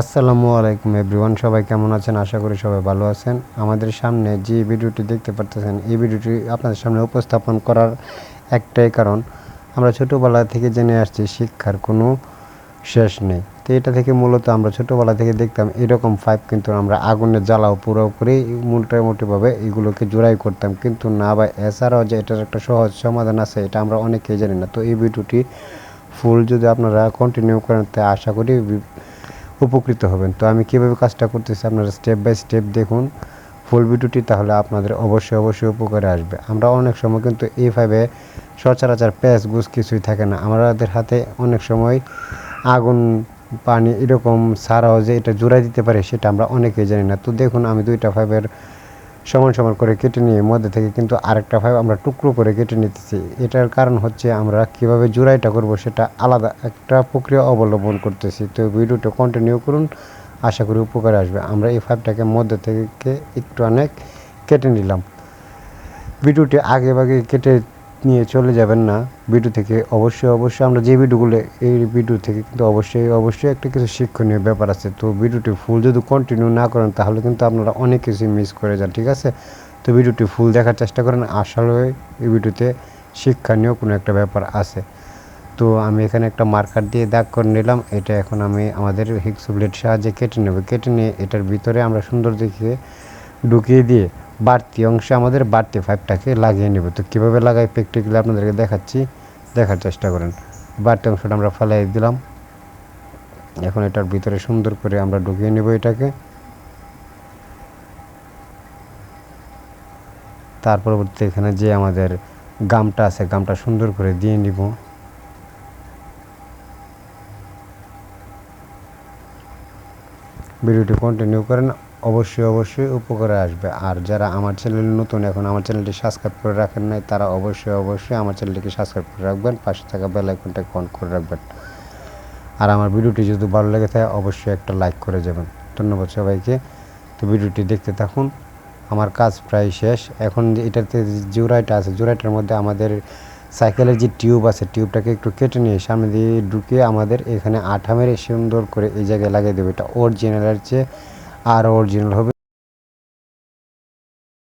আসসালামু আলাইকুম এভরিওয়ান, সবাই কেমন আছেন? আশা করি সবাই ভালো আছেন। আমাদের সামনে যে ভিডিওটি দেখতে পারতেছেন, এই ভিডিওটি আপনাদের সামনে উপস্থাপন করার একটাই কারণ, আমরা ছোটোবেলা থেকে জেনে আসছি শিক্ষার কোনো শেষ নেই। তো এটা থেকে মূলত আমরা ছোটোবেলা থেকে দেখতাম, এরকম পাইপ কিন্তু আমরা আগুনে জ্বালাও পুরো পুরোপুরি মোটামুটিভাবে এগুলোকে জোড়াই করতাম। কিন্তু না বা এছাড়াও যে এটার একটা সহজ সমাধান আছে, এটা আমরা অনেকেই জানি না। তো এই ভিডিওটি ফুল যদি আপনারা কন্টিনিউ করেন তাই আশা করি উপকৃত হবেন। তো আমি কীভাবে কাজটা করতেছি আপনারা স্টেপ বাই স্টেপ দেখুন। ফুল ভিডিওটি তাহলে আপনাদের অবশ্যই অবশ্যই উপকারে আসবে। আমরা অনেক সময় কিন্তু এইভাবে সচরাচর প্যাঁচ গুছ কিছুই থাকে না। আমাদের হাতে অনেক সময় আগুন, পানি এরকম সারাও যে এটা জোড়াই দিতে পারে, সেটা আমরা অনেকেই জানি না। তো দেখুন, আমি দুইটা ফাইভের সমান সমান করে কেটে নিয়ে মধ্যে থেকে কিন্তু আরেকটা ভাইব আমরা টুকরো করে কেটে নিতেছি। এটার কারণ হচ্ছে আমরা কীভাবে জোড়াইটা করব সেটা আলাদা একটা প্রক্রিয়া অবলম্বন করতেছি। তো ভিডিওটা কন্টিনিউ করুন, আশা করি উপকারে আসবে। আমরা এই ফাইভটাকে মধ্যে থেকে একটু অনেক কেটে নিলাম। ভিডিওটি আগে ভাগে কেটে নিয়ে চলে যাবেন না ভিডিও থেকে। অবশ্যই অবশ্যই আমরা যে ভিডিওগুলো এই ভিডিও থেকে কিন্তু অবশ্যই অবশ্যই একটা কিছু শিক্ষণীয় ব্যাপার আছে। তো ভিডিওটি ফুল যদি কন্টিনিউ না করেন, তাহলে কিন্তু আপনারা অনেক কিছুই মিস করে যান, ঠিক আছে? তো ভিডিওটি ফুল দেখার চেষ্টা করেন। আসলে এই ভিডিওতে শিক্ষণীয় কোনো একটা ব্যাপার আছে। তো আমি এখানে একটা মার্কার দিয়ে দাগ করে নিলাম। এটা এখন আমি আমাদের হিক্সো ব্লেড সাহায্যে কেটে নেব। কেটে নিয়ে এটার ভিতরে আমরা সুন্দর দেখে ঢুকিয়ে দিয়ে বাড়তি অংশে আমাদের বাড়তি পাইপটাকে লাগিয়ে নেব। তো কীভাবে লাগাই প্র্যাকটিক্যালি আপনাদেরকে দেখাচ্ছি, দেখার চেষ্টা করেন। বাড়তি অংশটা আমরা ফেলাই দিলাম। এখন এটার ভিতরে সুন্দর করে আমরা ঢুকিয়ে নেব এটাকে। তার পরবর্তী এখানে যে আমাদের গামটা আছে, গামটা সুন্দর করে দিয়ে নিব। ভিডিওটি কন্টিনিউ করেন। অবশ্যই অবশ্যই উপকারে আসবে। আর যারা আমার চ্যানেল নতুন, এখন আমার চ্যানেলটি সাবস্ক্রাইব করে রাখেন নাই, তারা অবশ্যই অবশ্যই আমার চ্যানেলটিকে সাবস্ক্রাইব করে রাখবেন, পাশে থাকা বেল আইকনটাকে অন করে রাখবেন। আর আমার ভিডিওটি যদি ভালো লেগে থাকে, অবশ্যই একটা লাইক করে যাবেন। ধন্যবাদ সবাইকে। তো ভিডিওটি দেখতে থাকুন। আমার কাজ প্রায় শেষ। এখন এটাতে যে জোড়াইটা আছে, জোড়াইটার মধ্যে আমাদের সাইকেলের যে টিউব আছে, টিউবটাকে একটু কেটে নিয়ে সামনে দিয়ে ঢুকিয়ে আমাদের এখানে আঠা মেরে সুন্দর করে এই জায়গায় লাগিয়ে দেবে। এটা অরিজিনালের চেয়ে আরও অরিজিনাল হবে